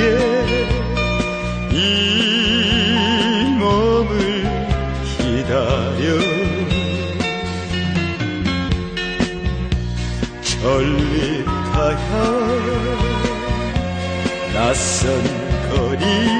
이제 이 몸을 기다려. 설립하여 낯선 거리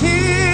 tears.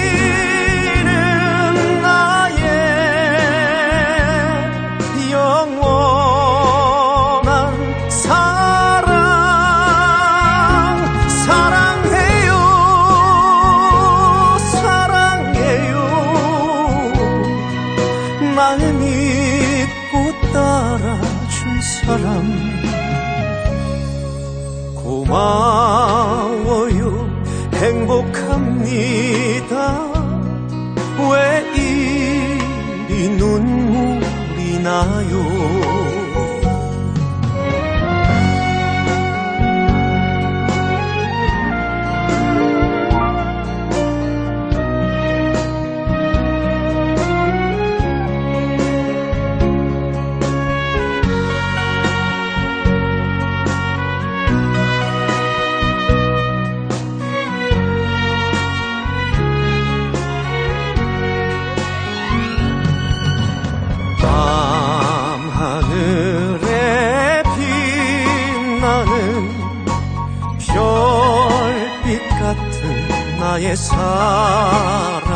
나의 사랑.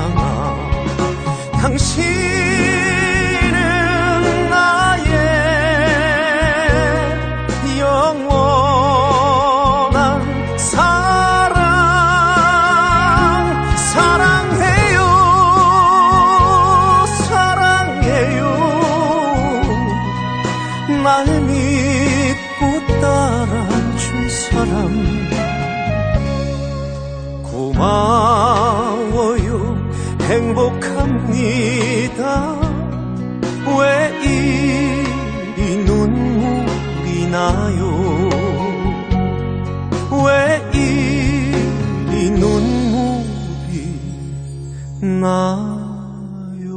있나요?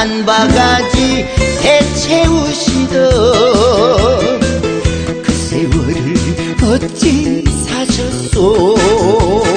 한 바가지 해채우시던 그 세월을 어찌 사셨소?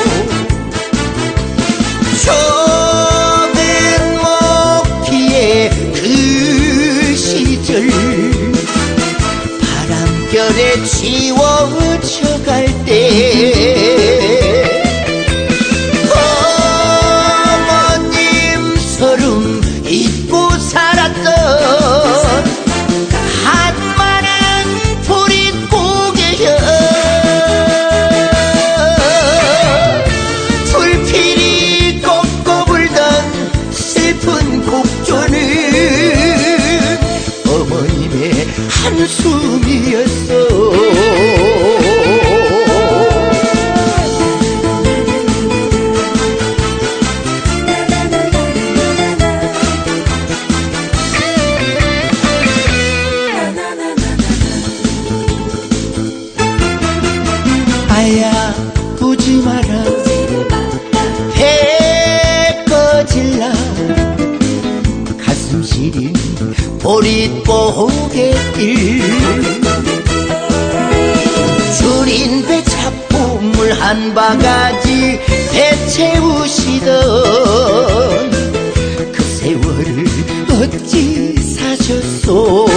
한 바가지 대채우시던 그 세월을 어찌 사셨소?